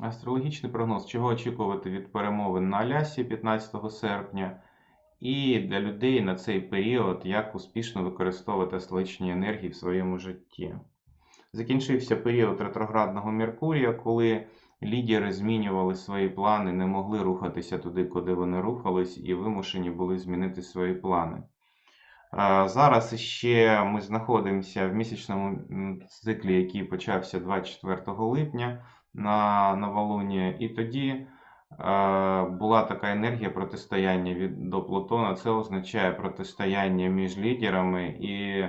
Астрологічний прогноз, чого очікувати від перемовин на Алясі 15 серпня, і для людей на цей період, як успішно використовувати астрологічні енергії в своєму житті. Закінчився період ретроградного Меркурія, коли лідери змінювали свої плани, не могли рухатися туди, куди вони рухались, і вимушені були змінити свої плани. Зараз ще ми знаходимося в місячному циклі, який почався 24 липня на новолунні, і тоді е, була така енергія протистояння від до Плутона. Це означає протистояння між лідерами і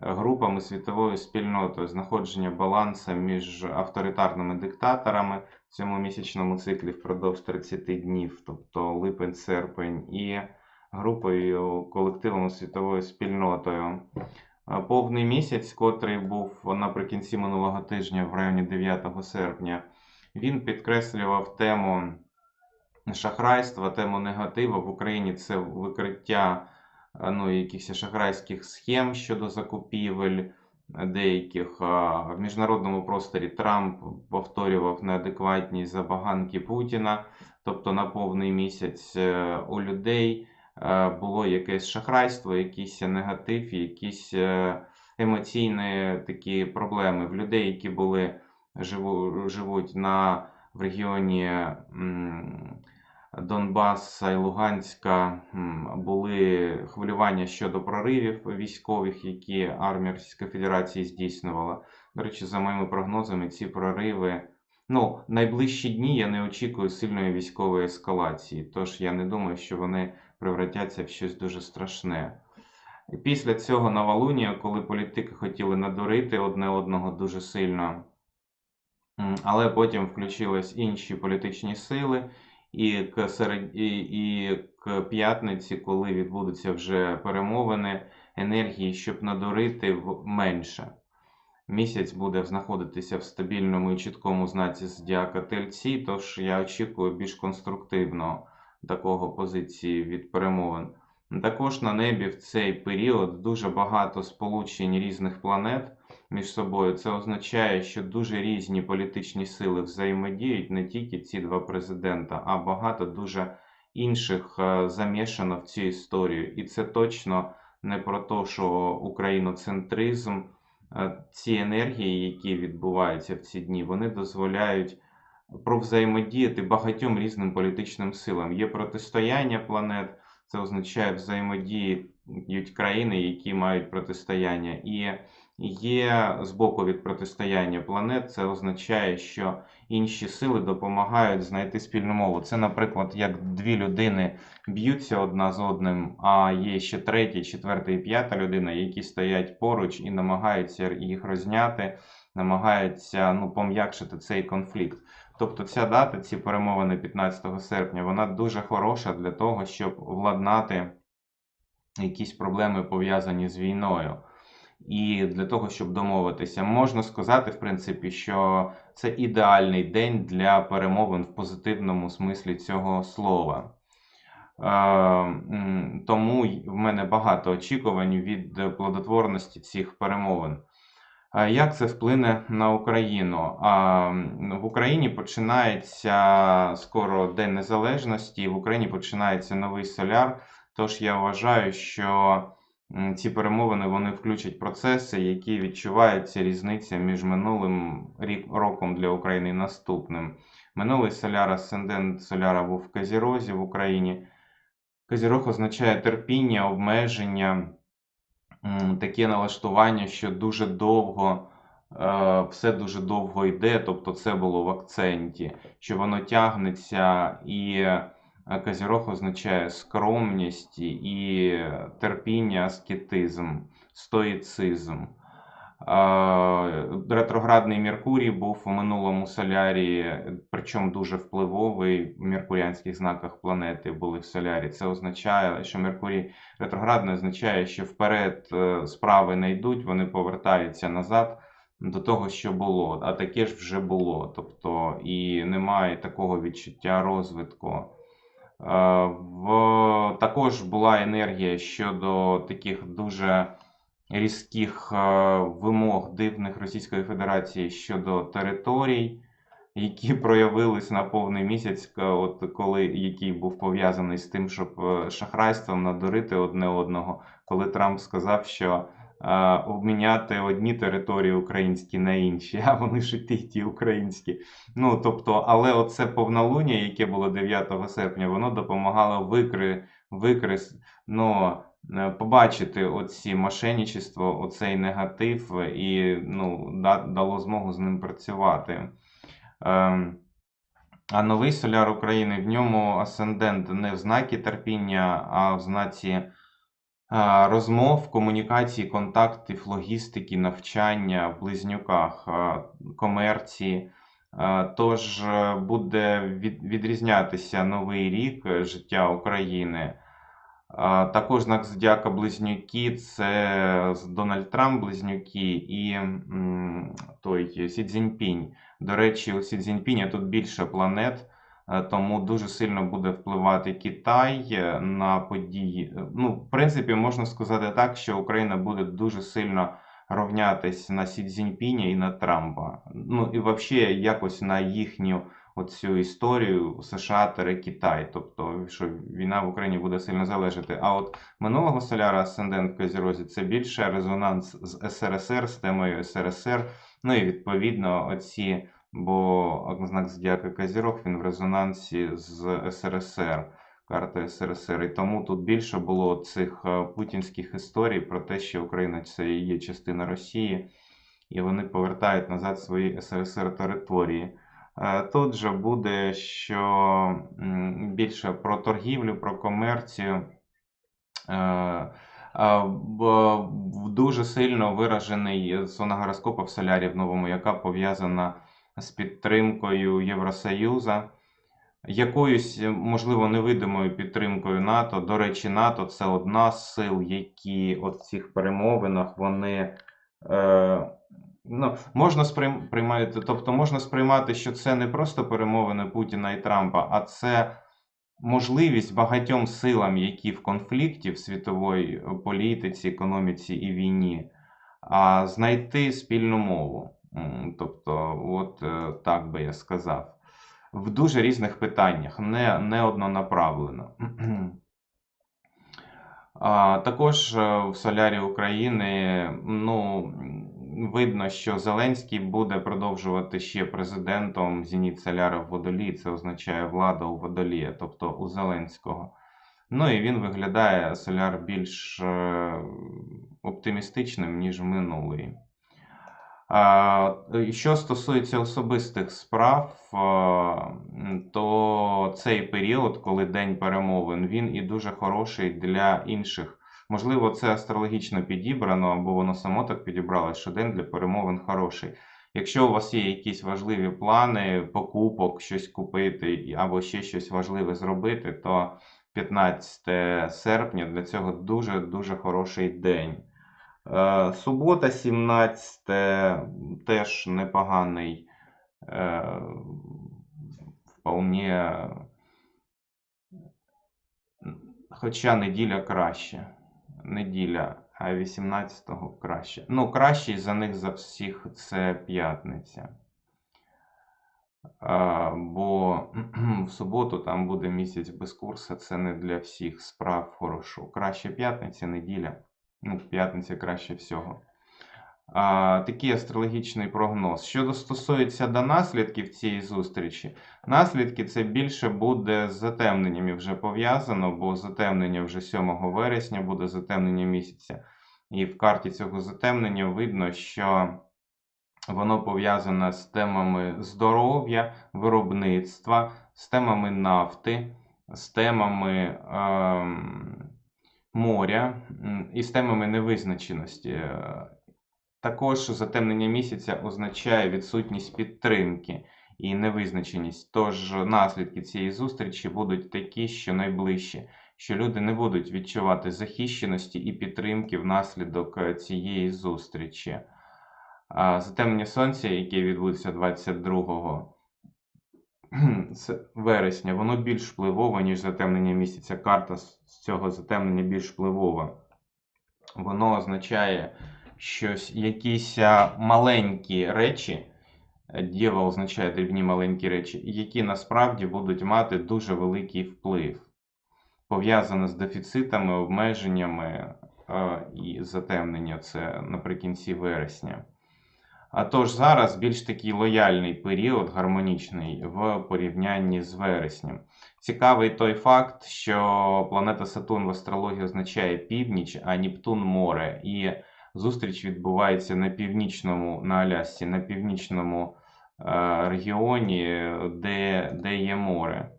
групами світової спільноти, знаходження балансу між авторитарними диктаторами в цьому місячному циклі впродовж 30 днів, тобто липень-серпень, і групою колективом світовою спільнотою. Повний місяць, котрий був наприкінці минулого тижня, в районі 9 серпня, він підкреслював тему шахрайства, тему негативу. В Україні це викриття е, ну, якихось шахрайських схем щодо закупівель деяких. В міжнародному просторі Трамп повторював неадекватні забаганки Путіна, тобто на повний місяць е, у людей було якесь шахрайство, якийсь негатив, якісь е, емоційні такі проблеми. В людей, які були живу, живуть на в регіоні Донбаса і Луганська були хвилювання щодо проривів військових, які армія Російської Федерації здійснювала. До речі, за моїми прогнозами, ці прориви. Ну, найближчі дні я не очікую сильної військової ескалації, тож я не думаю, що вони превратяться в щось дуже страшне. І після цього новолунія, коли політики хотіли надурити одне одного дуже сильно, але потім включились інші політичні сили, і к серед... і, і к п'ятниці, коли відбудуться вже перемовини, енергії, щоб надурити в менше. Місяць буде знаходитися в стабільному і чіткому знаці зодіака Тельці, тож я очікую більш конструктивно такого позиції від перемовин. Також на небі в цей період дуже багато сполучень різних планет між собою. Це означає, що дуже різні політичні сили взаємодіють не тільки ці два президента, а багато дуже інших е, замішано в цю історію. І це точно не про те, що україноцентризм. Е, ці енергії, які відбуваються в ці дні, вони дозволяють провзаємодіяти багатьом різним політичним силам. Є протистояння планет, це означає взаємодіють країни, які мають протистояння. І є з боку від протистояння планет, це означає, що інші сили допомагають знайти спільну мову. Це, наприклад, як дві людини б'ються одна з одним, а є ще третя, четверта і п'ята людина, які стоять поруч і намагаються їх розняти, намагаються ну, пом'якшити цей конфлікт. Тобто ця дата, ці перемовини 15 серпня, вона дуже хороша для того, щоб владнати якісь проблеми пов'язані з війною. І для того, щоб домовитися, можна сказати, в принципі, що це ідеальний день для перемовин в позитивному смислі цього слова. Е, Тому в мене багато очікувань від плодотворності цих перемовин. Як це вплине на Україну? В Україні починається скоро День Незалежності, в Україні починається новий соляр. Тож я вважаю, що ці перемовини вони включать процеси, які відчуваються різниця між минулим рік, роком для України і наступним. Минулий соляр, асцендент соляра був в Казірозі в Україні. Казірог означає терпіння, обмеження, таке налаштування, що дуже довго, е, все дуже довго йде, тобто це було в акценті, що воно тягнеться, і Казірох означає скромність і терпіння, аскетизм, стоїцизм. Ретроградний Меркурій був у минулому солярі, причому дуже впливовий в меркуріанських знаках планети були в солярі. Це означає, що Меркурій ретроградний означає, що вперед е, справи не йдуть, вони повертаються назад до того, що було. А таке ж вже було. Тобто і немає такого відчуття розвитку. Е, В... Також була енергія щодо таких дуже різких е, вимог дивних Російської Федерації щодо територій, які проявились на повний місяць, от коли який був пов'язаний з тим, щоб е, шахрайством надурити одне одного, коли Трамп сказав, що е, обміняти одні території українські на інші, а вони ж і ті, ті українські. Ну тобто, але оце повнолуння, яке було 9 серпня, воно допомагало викри, викрис, ну, е, побачити оці мошенничество, оцей негатив і ну, дало змогу з ним працювати. Ем, а новий соляр України в ньому асцендент не в знакі терпіння, а в знаці розмов, комунікації, контактів, логістики, навчання в близнюках, комерції. Тож е, буде відрізнятися новий рік е, життя України. Також знак зодіака Близнюки це Дональд Трамп Близнюки і той Сі Цзіньпінь. До речі, у Сі Цзіньпіня тут більше планет, е, тому дуже сильно буде впливати Китай е, на події. Ну, в принципі, можна сказати так, що Україна буде дуже сильно рівнятись на Сі Цзіньпіня і на Трампа. Ну і взагалі якось на їхню оцю історію США тере Китай. Тобто, що війна в Україні буде сильно залежати. А от минулого соляра Асцендент в Козірозі це більше резонанс з СРСР, з темою СРСР. Ну і відповідно оці, бо знак зодіака Козірог він в резонансі з СРСР, карта СРСР. І тому тут більше було цих е, путінських історій про те, що Україна це є частина Росії, і вони повертають назад свої СРСР території. Е, Тут же буде що більше про торгівлю, про комерцію. Е, Дуже сильно виражений зона гороскопа в солярі в новому, яка пов'язана з підтримкою Євросоюзу, якоюсь, можливо, невидимою підтримкою НАТО. До речі, НАТО це одна з сил, які от в цих перемовинах вони. Е, Ну, можна сприйм- приймати, тобто можна сприймати, що це не просто перемовини Путіна і Трампа, а це можливість багатьом силам, які в конфлікті в світовій політиці, економіці і війні, а знайти спільну мову. Тобто, от е, так би я сказав. В дуже різних питаннях, не, не однонаправлено. А, також е, в солярі України ну, видно, що Зеленський буде продовжувати ще президентом Зеніт Соляра в Водолії. Це означає влада у Водолія, тобто у Зеленського. Ну і він виглядає соляр більш е, оптимістичним, ніж минулий. Що стосується особистих справ, а, то цей період, коли день перемовин, він і дуже хороший для інших. Можливо, це астрологічно підібрано, або воно само так підібралось, що день для перемовин хороший. Якщо у вас є якісь важливі плани, покупок, щось купити або ще щось важливе зробити, то 15 серпня для цього дуже-дуже хороший день. Е, Субота, 17 теж непоганий. Е, Вполне. Хоча неділя краще. Неділя, а 18-го краще. Ну, кращий за них за всіх це п'ятниця. Бо в суботу там буде місяць без курсу, це не для всіх справ хорошо. Краще п'ятниця, неділя. Ну, п'ятниця краще всього. Такий астрологічний прогноз. Що стосується до наслідків цієї зустрічі, наслідки це більше буде з затемненнями вже пов'язано, бо затемнення вже 7 вересня буде затемнення місяця. І в карті цього затемнення видно, що воно пов'язане з темами здоров'я, виробництва, з темами нафти, з темами ем, моря і з темами невизначеності. Також затемнення місяця означає відсутність підтримки і невизначеність. Тож наслідки цієї зустрічі будуть такі, що найближчі, що люди не будуть відчувати захищеності і підтримки внаслідок е, цієї зустрічі. Затемнення сонця, яке відбудеться 22 вересня, воно більш впливове, ніж затемнення місяця. Карта з цього затемнення більш впливова. Воно означає щось, якісь маленькі речі, дєва означає дрібні маленькі речі, які насправді будуть мати дуже великий вплив, пов'язаний з дефіцитами, обмеженнями і затемнення це наприкінці вересня. А тож зараз більш такий лояльний період, гармонічний в порівнянні з вереснем. Цікавий той факт, що планета Сатурн в астрології означає північ, а Нептун море. І зустріч відбувається на північному, на Алясці, на північному е, регіоні, де, де є море.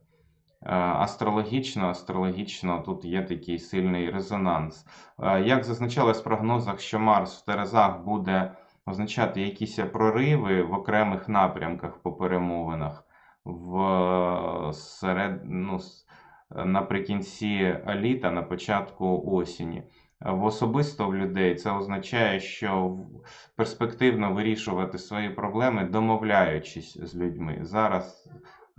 Е, Астрологічно, астрологічно тут є такий сильний резонанс. Е, Як зазначалось в прогнозах, що Марс в Терезах буде означати якісь прориви в окремих напрямках по перемовинах в е, серед, ну, наприкінці літа, на початку осені. В особисто в людей це означає, що перспективно вирішувати свої проблеми, домовляючись з людьми. Зараз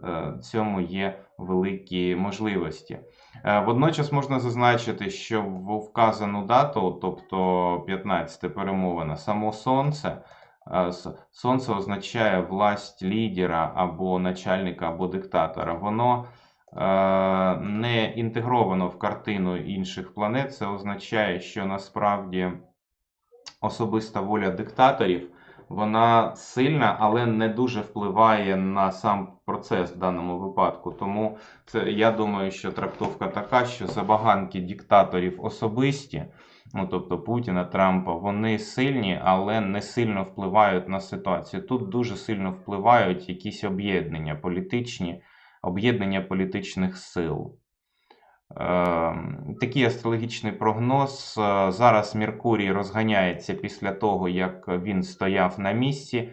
е, цьому є великі можливості. Е, Водночас можна зазначити, що в вказану дату, тобто 15 перемовина, само сонце. е, Сонце означає власть лідера або начальника, або диктатора. Воно не інтегровано в картину інших планет. Це означає, що насправді особиста воля диктаторів вона сильна, але не дуже впливає на сам процес в даному випадку. Тому це я думаю, що трактовка така, що забаганки диктаторів особисті, ну тобто Путіна, Трампа, вони сильні, але не сильно впливають на ситуацію. Тут дуже сильно впливають якісь об'єднання політичні, об'єднання політичних сил. Ем, Такий астрологічний прогноз. Е, Зараз Меркурій розганяється після того, як він стояв на місці.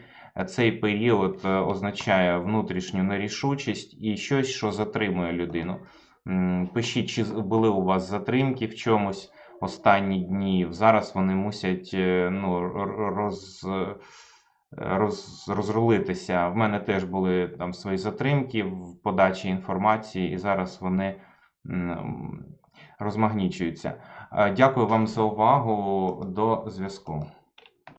Цей період е, означає внутрішню нерішучість і щось, що затримує людину. Пишіть, чи були у вас затримки в чомусь останні дні. Зараз вони мусять е, ну, роз, роз, розрулитися. В мене теж були там свої затримки в подачі інформації, і зараз вони розмагнічуються. Е, Дякую вам за увагу. До зв'язку.